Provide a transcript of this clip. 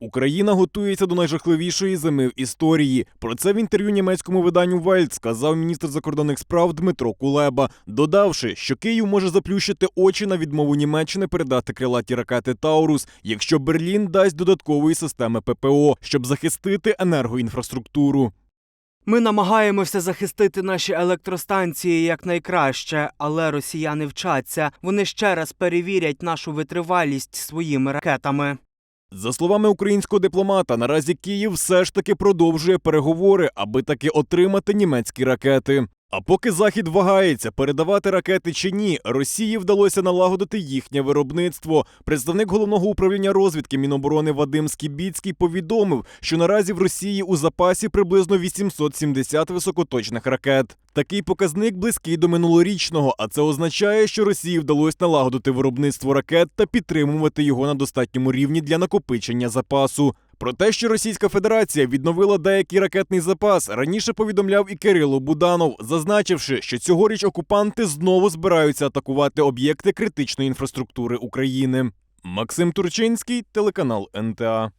Україна готується до найжахливішої зими в історії. Про це в інтерв'ю німецькому виданню Вельт сказав міністр закордонних справ Дмитро Кулеба, додавши, що Київ може заплющити очі на відмову Німеччини передати крилаті ракети Таурус, якщо Берлін дасть додаткової системи ППО, щоб захистити енергоінфраструктуру. Ми намагаємося захистити наші електростанції якнайкраще, але росіяни вчаться. Вони ще раз перевірять нашу витривалість своїми ракетами. За словами українського дипломата, наразі Київ все ж таки продовжує переговори, аби таки отримати німецькі ракети. А поки Захід вагається, передавати ракети чи ні, Росії вдалося налагодити їхнє виробництво. Представник головного управління розвідки Міноборони Вадим Скібіцький повідомив, що наразі в Росії у запасі приблизно 870 високоточних ракет. Такий показник близький до минулорічного, а це означає, що Росії вдалося налагодити виробництво ракет та підтримувати його на достатньому рівні для накопичення запасу. Про те, що Російська Федерація відновила деякий ракетний запас, раніше повідомляв і Кирило Буданов, зазначивши, що цьогоріч окупанти знову збираються атакувати об'єкти критичної інфраструктури України. Максим Турчинський, телеканал НТА.